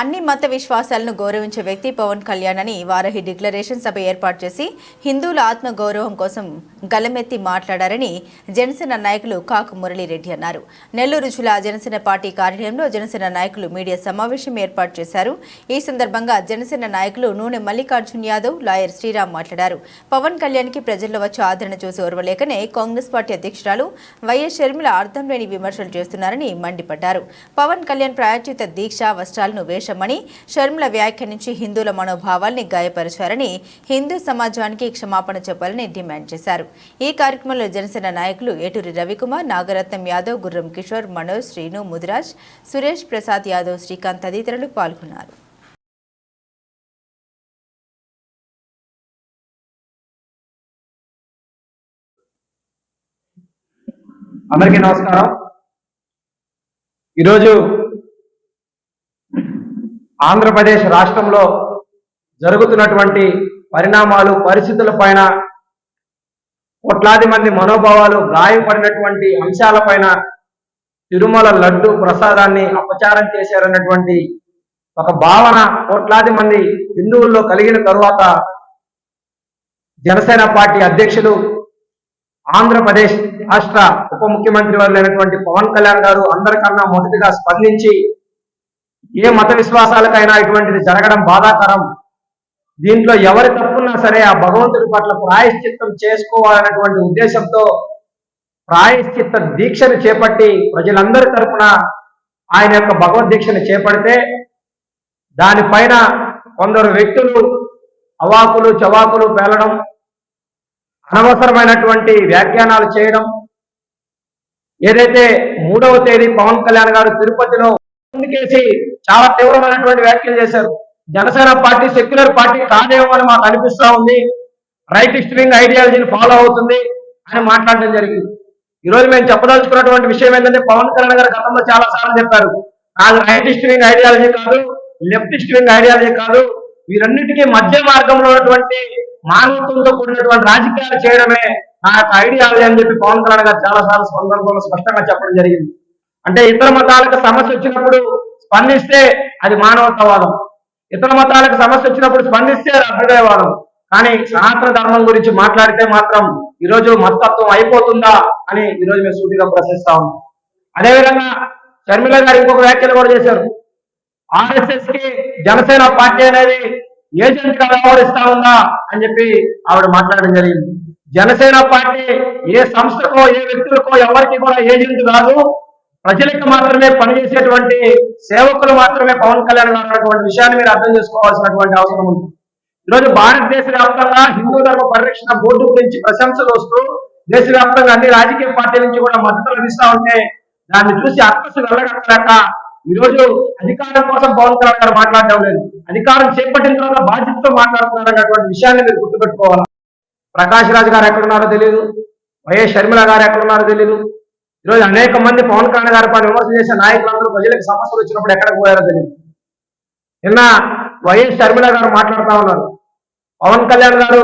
అన్ని మత విశ్వాసాలను గౌరవించే వ్యక్తి పవన్ కళ్యాణ్ అని వారహి డిక్లరేషన్ సభ ఏర్పాటు చేసి హిందువుల ఆత్మ గౌరవం కోసం గలమెత్తి మాట్లాడారని జనసేన నాయకులు కాకు మురళీరెడ్డి అన్నారు. నెల్లూరు జిల్లా జనసేన పార్టీ కార్యాలయంలో జనసేన నాయకులు మీడియా సమావేశం ఏర్పాటు చేశారు. ఈ సందర్భంగా జనసేన నాయకులు నూనె మల్లికార్జున్ యాదవ్ లాయర్ శ్రీరామ్ మాట్లాడారు. పవన్ కళ్యాణ్కి ప్రజల్లో వచ్చే ఆదరణ చూసి ఓర్వలేకనే కాంగ్రెస్ పార్టీ అధ్యక్షురాలు వైఎస్ షర్మిల అర్థం లేని విమర్శలు చేస్తున్నారని మండిపడ్డారు. పవన్ కళ్యాణ్ ప్రాయోజిత దీక్ష వస్త్రాలను ఉద్దేశమని షర్మిల వ్యాఖ్యానించి హిందువుల మనోభావాల్ని గాయపరిచారని హిందూ సమాజానికి క్షమాపణ చెప్పాలని డిమాండ్ చేశారు. ఈ కార్యక్రమంలో జనసేన నాయకులు ఏటూరి రవికుమార్ నాగరత్నం యాదవ్ గుర్రం కిషోర్ మనోజ్ శ్రీను ముదిరాజ్ సురేష్ ప్రసాద్ యాదవ్ శ్రీకాంత్ తదితరులు పాల్గొన్నారు. అందరికీ నమస్కారం. ఈరోజు ఆంధ్రప్రదేశ్ రాష్ట్రంలో జరుగుతున్నటువంటి పరిణామాలు పరిస్థితుల పైన కోట్లాది మంది మనోభావాలు గాయపడినటువంటి అంశాలపైన తిరుమల లడ్డు ప్రసాదాన్ని అపచారం చేశారన్నటువంటి ఒక భావన కోట్లాది మంది హిందువుల్లో కలిగిన తరువాత జనసేన పార్టీ అధ్యక్షులు ఆంధ్రప్రదేశ్ రాష్ట్ర ఉప ముఖ్యమంత్రి వారు పవన్ కళ్యాణ్ గారు అందరికన్నా మొదటిగా స్పందించి ఏ మత విశ్వాసాలకైనా ఇటువంటిది జరగడం బాధాకరం. దీంట్లో ఎవరి తప్పున్నా సరే ఆ భగవంతుడి పట్ల ప్రాయశ్చిత్తం చేసుకోవాలన్నటువంటి ఉద్దేశంతో ప్రాయశ్చిత్త దీక్షను చేపట్టి ప్రజలందరి తరఫున ఆయన యొక్క భగవద్దీక్షను చేపడితే దానిపైన కొందరు వ్యక్తులు అవాకులు చవాకులు పేలడం అనవసరమైనటువంటి వ్యాఖ్యానాలు చేయడం. ఏదైతే మూడవ తేదీ పవన్ కళ్యాణ్ గారు తిరుపతిలో కేసి చాలా తీవ్రమైనటువంటి వ్యాఖ్యలు చేశారు. జనసేన పార్టీ సెక్యులర్ పార్టీ కాదేమో అని మాకు అనిపిస్తా ఉంది. రైట్ వింగ్ ఐడియాలజీని ఫాలో అవుతుంది అని మాట్లాడడం జరిగింది. ఈ రోజు మేము చెప్పదలుచుకున్నటువంటి విషయం ఏంటంటే పవన్ కళ్యాణ్ గారు గతంలో చాలా సార్లు చెప్పారు నాకు రైట్ వింగ్ ఐడియాలజీ కాదు లెఫ్ట్ వింగ్ ఐడియాలజీ కాదు వీరన్నిటికీ మధ్య మార్గంలో ఉన్నటువంటి మానవత్వంతో కూడినటువంటి రాజకీయాలు చేయడమే నా యొక్క ఐడియాలజీ అని చెప్పి పవన్ కళ్యాణ్ గారు చాలా సార్లు సందర్భంలో స్పష్టంగా చెప్పడం జరిగింది. అంటే ఇతర మతాలకు సమస్య వచ్చినప్పుడు స్పందిస్తే అది మానవతావాదం ఇతర మతాలకు సమస్య వచ్చినప్పుడు స్పందిస్తే అది అభ్యుదయవాదం. కానీ సనాతన ధర్మం గురించి మాట్లాడితే మాత్రం ఈరోజు మతత్వం అయిపోతుందా అని ఈరోజు మేము సూటిగా ప్రశ్నిస్తా ఉన్నాం. అదేవిధంగా షర్మిల గారు ఇంకొక వ్యాఖ్యలు కూడా చేశారు. ఆర్ఎస్ఎస్కి జనసేన పార్టీ అనేది ఏజెంట్గా వ్యవహరిస్తా ఉందా అని చెప్పి ఆవిడ మాట్లాడడం జరిగింది. జనసేన పార్టీ ఏ సంస్థకో ఏ వ్యక్తులకో ఎవరికి కూడా ఏజెంట్ కాదు. ప్రజలకు మాత్రమే పనిచేసేటువంటి సేవకులు మాత్రమే పవన్ కళ్యాణ్ గారు అన్నటువంటి విషయాన్ని మీరు అర్థం చేసుకోవాల్సినటువంటి అవసరం ఉంది. ఈరోజు భారతదేశ వ్యాప్తంగా హిందూ ధర్మ పరిరక్షణ బోర్డు గురించి ప్రశంసలు వస్తూ దేశవ్యాప్తంగా అన్ని రాజకీయ పార్టీల నుంచి కూడా మద్దతు లభిస్తా ఉంటే దాన్ని చూసి అక్కసు వెళ్ళగట్టలేక ఈరోజు అధికారం కోసం పవన్ కళ్యాణ్ గారు మాట్లాడడం లేదు. అధికారం చేపట్టిన తర్వాత బాధ్యతతో మాట్లాడుతున్నారు అన్నటువంటి విషయాన్ని మీరు గుర్తుపెట్టుకోవాలి? ప్రకాష్ రాజ్ గారు ఎక్కడున్నారో తెలియదు వైఎస్ షర్మిల గారు ఎక్కడున్నారో తెలియదు ఈరోజు అనేక మంది పవన్ కళ్యాణ్ గారి పైన విమర్శ చేసే నాయకులందరూ ప్రజలకు సమస్యలు వచ్చినప్పుడు ఎక్కడికి పోయారో తెలియదు. నిన్న వైఎస్ షర్మిల గారు మాట్లాడుతా ఉన్నారు. పవన్ కళ్యాణ్ గారు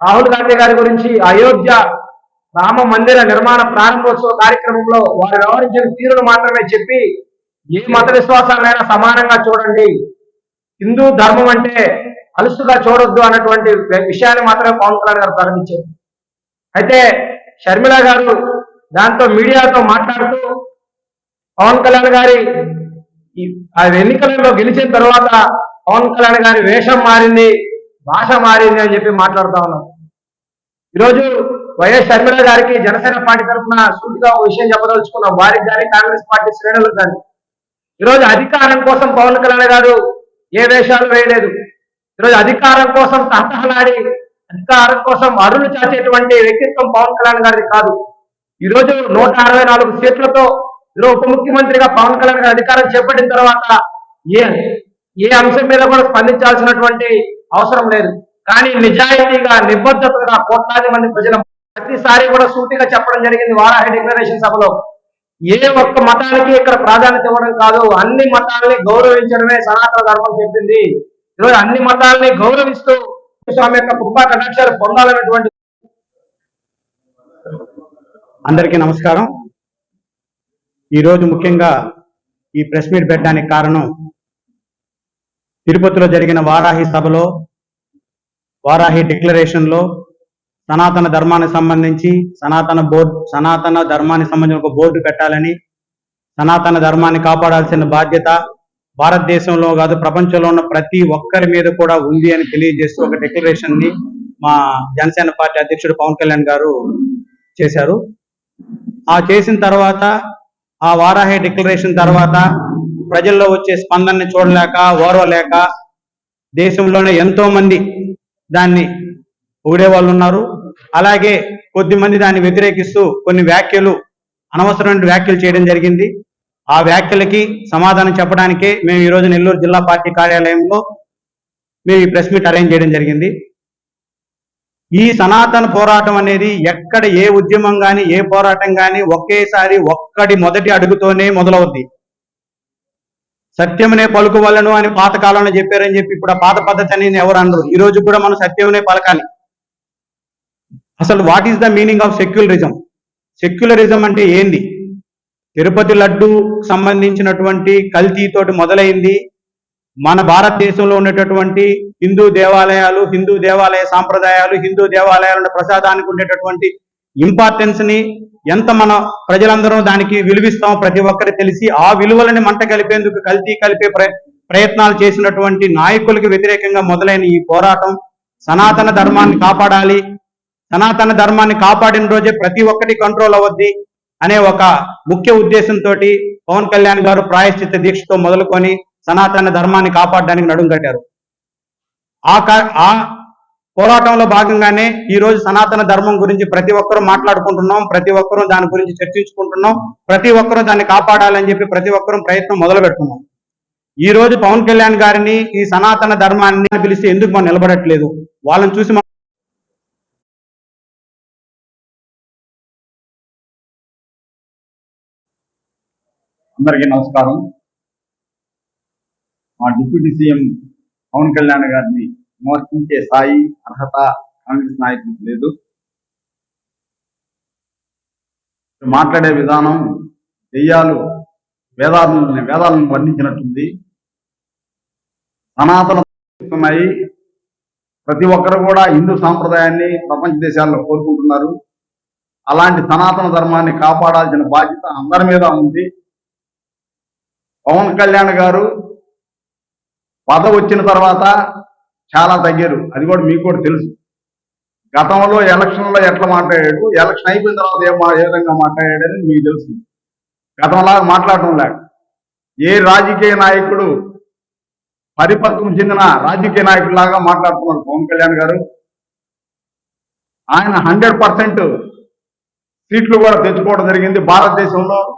రాహుల్ గాంధీ గారి గురించి అయోధ్య రామ మందిర నిర్మాణ ప్రారంభోత్సవ కార్యక్రమంలో వారు వ్యవహరించిన తీరును మాత్రమే చెప్పి ఏ మత విశ్వాసాలైనా సమానంగా చూడండి. హిందూ ధర్మం అంటే అలుసుగా చూడొద్దు అన్నటువంటి విషయాన్ని మాత్రమే పవన్ కళ్యాణ్ గారు ప్రారంభించారు. అయితే షర్మిల గారు దాంతో మీడియాతో మాట్లాడుతూ పవన్ కళ్యాణ్ గారి ఆ ఎన్నికలలో గెలిచిన తర్వాత పవన్ కళ్యాణ్ గారి వేషం మారింది భాష మారింది అని చెప్పి మాట్లాడుతా ఉన్నాం. ఈరోజు వైఎస్ షర్మిల గారికి జనసేన పార్టీ తరఫున సూటిగా ఒక విషయం చెప్పదలుచుకున్నాం. వారికి కానీ కాంగ్రెస్ పార్టీ శ్రేణులకు కానీ. ఈరోజు అధికారం కోసం పవన్ కళ్యాణ్ గారు ఏ వేషాలు వేయలేదు. ఈరోజు అధికారం కోసం తహతహలాడి అధికారం కోసం అరులు చాచేటువంటి వ్యక్తిత్వం పవన్ కళ్యాణ్ గారిది కాదు. ఈ రోజు నూట అరవై నాలుగు సీట్లతో ఈరోజు ఉప ముఖ్యమంత్రిగా పవన్ కళ్యాణ్ గారు అధికారం చేపట్టిన తర్వాత ఏ ఏ అంశం మీద కూడా స్పందించాల్సినటువంటి అవసరం లేదు. కానీ నిజాయితీగా నిబద్ధతగా కోట్లాది మంది ప్రజలు ప్రతిసారి కూడా సూటిగా చెప్పడం జరిగింది వారాహి డిక్లరేషన్ సభలో. ఏ ఒక్క మతానికి ఇక్కడ ప్రాధాన్యత ఇవ్వడం కాదు. అన్ని మతాలని గౌరవించడమే సనాతన ధర్మం చెప్పింది. ఈరోజు అన్ని మతాలని గౌరవిస్తూ స్వామి యొక్క కృపా కటాక్షాలు పొందాలన్నటువంటి అందరికీ నమస్కారం. ఈరోజు ముఖ్యంగా ఈ ప్రెస్ మీట్ పెట్టడానికి కారణం తిరుపతిలో జరిగిన వారాహి సభలో వారాహి డిక్లరేషన్లో సనాతన ధర్మానికి సంబంధించి సనాతన బోర్డు సనాతన ధర్మానికి సంబంధించిన ఒక బోర్డు పెట్టాలని సనాతన ధర్మాన్ని కాపాడాల్సిన బాధ్యత భారతదేశంలో కాదు ప్రపంచంలో ఉన్న ప్రతి ఒక్కరి మీద కూడా ఉంది అని తెలియజేస్తూ ఒక డిక్లరేషన్ని మా జనసేన పార్టీ అధ్యక్షుడు పవన్ కళ్యాణ్ గారు చేశారు. ఆ చేసిన తర్వాత ఆ వారాహి డిక్లరేషన్ తర్వాత ప్రజల్లో వచ్చే స్పందనని చూడలేక ఓర్వలేక దేశంలోనే ఎంతో మంది దాన్ని ఊడే వాళ్ళు ఉన్నారు. అలాగే కొద్ది మంది దాన్ని వ్యతిరేకిస్తూ కొన్ని వ్యాఖ్యలు అనవసరమైన వ్యాఖ్యలు చేయడం జరిగింది. ఆ వ్యాఖ్యలకి సమాధానం చెప్పడానికే మేము ఈరోజు నెల్లూరు జిల్లా పార్టీ కార్యాలయంలో మేము ఈ ప్రెస్ మీట్ అరేంజ్ చేయడం జరిగింది. ఈ సనాతన పోరాటం అనేది ఎక్కడ ఏ ఉద్యమం కానీ ఏ పోరాటం కానీ ఒకేసారి ఒక్కటి మొదటి అడుగుతోనే మొదలవుద్ది. సత్యమునే పలుకువలను అని పాతకాలంలో చెప్పారని చెప్పి ఇప్పుడు ఆ పాత పద్ధతి అని ఎవరు అనరు. ఈ రోజు కూడా మనం సత్యమునే పలకాలి. అసలు what is the meaning of secularism secularism అంటే ఏంది? తిరుపతి లడ్డు సంబంధించినటువంటి కల్తీతోటి మొదలైంది. మన భారతదేశంలో ఉండేటటువంటి హిందూ దేవాలయాలు హిందూ దేవాలయ సాంప్రదాయాలు హిందూ దేవాలయాలను ప్రసాదానికి ఉండేటటువంటి ఇంపార్టెన్స్ని ఎంత మన ప్రజలందరూ దానికి విలువిస్తామో ప్రతి ఒక్కరికి తెలిసి ఆ విలువలని మంట కలిపేందుకు కల్తీ కలిపే ప్ర- ప్రయత్నాలు చేసినటువంటి నాయకులకు వ్యతిరేకంగా మొదలైన ఈ పోరాటం సనాతన ధర్మాన్ని కాపాడాలి. సనాతన ధర్మాన్ని కాపాడిన రోజే ప్రతి ఒక్కటి కంట్రోల్ అవద్ది అనే ఒక ముఖ్య ఉద్దేశంతో పవన్ కళ్యాణ్ గారు ప్రాయశ్చిత్త దీక్షతో మొదలుకొని సనాతన ధర్మాన్ని కాపాడడానికి నడుం కట్టారు. ఆ ఆ పోరాటంలో భాగంగానే ఈ రోజు సనాతన ధర్మం గురించి ప్రతి ఒక్కరూ మాట్లాడుకుంటున్నాం ప్రతి ఒక్కరూ దాని గురించి చర్చించుకుంటున్నాం ప్రతి ఒక్కరూ దాన్ని కాపాడాలని చెప్పి ప్రతి ఒక్కరూ ప్రయత్నం మొదలు పెడుతున్నాం ఈ రోజు పవన్ కళ్యాణ్ గారిని ఈ సనాతన ధర్మాన్ని పిలిస్తే ఎందుకు మనం నిలబడట్లేదు? వాళ్ళని చూసి మనం అందరికీ నమస్కారం. మా డిప్యూటీ సీఎం పవన్ కళ్యాణ్ గారిని విమర్శించే స్థాయి అర్హత కాంగ్రెస్ నాయకులకు లేదు. మాట్లాడే విధానం దెయ్యాలు వేదాలను వేదాలను వర్ణించినట్టుంది. సనాతన ప్రతి ఒక్కరు కూడా హిందూ సాంప్రదాయాన్ని ప్రపంచ దేశాల్లో కోరుకుంటున్నారు. అలాంటి సనాతన ధర్మాన్ని కాపాడాల్సిన బాధ్యత అందరి మీద ఉంది. పవన్ కళ్యాణ్ గారు పదవి వచ్చిన తర్వాత చాలా తగ్గారు. అది కూడా మీకు కూడా తెలుసు. గతంలో ఎలక్షన్లో ఎట్లా మాట్లాడాడు? ఎలక్షన్ అయిపోయిన తర్వాత ఏం ఏ విధంగా మాట్లాడాడని మీకు తెలుసు. గతంలాగా మాట్లాడటం లేక ఏ రాజకీయ నాయకుడు పరిపక్వం చెందిన రాజకీయ నాయకుడిలాగా మాట్లాడుతున్నారు పవన్ కళ్యాణ్ గారు. ఆయన హండ్రెడ్ పర్సెంట్ సీట్లు కూడా తెచ్చుకోవడం జరిగింది. భారతదేశంలో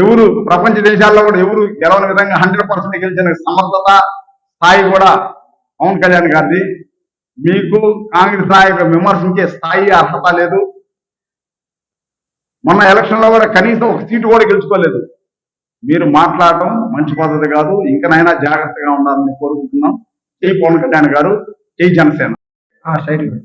ఎవరు ప్రపంచ దేశాల్లో కూడా ఎవరు గెలవని విధంగా హండ్రెడ్ పర్సెంట్ గెలిచిన సమర్థత స్థాయి కూడా పవన్ కళ్యాణ్ గారిది. మీకు కాంగ్రెస్ నాయకులు విమర్శించే స్థాయి అర్హత లేదు. మొన్న ఎలక్షన్లో కూడా కనీసం ఒక సీటు కూడా గెలుచుకోలేదు. మీరు మాట్లాడటం మంచి పద్ధతి కాదు. ఇంకనైనా జాగ్రత్తగా ఉండాలని కోరుకుంటున్నాం. జై పవన్ కళ్యాణ్ గారు. జై జనసేన. ఆ, సైడ్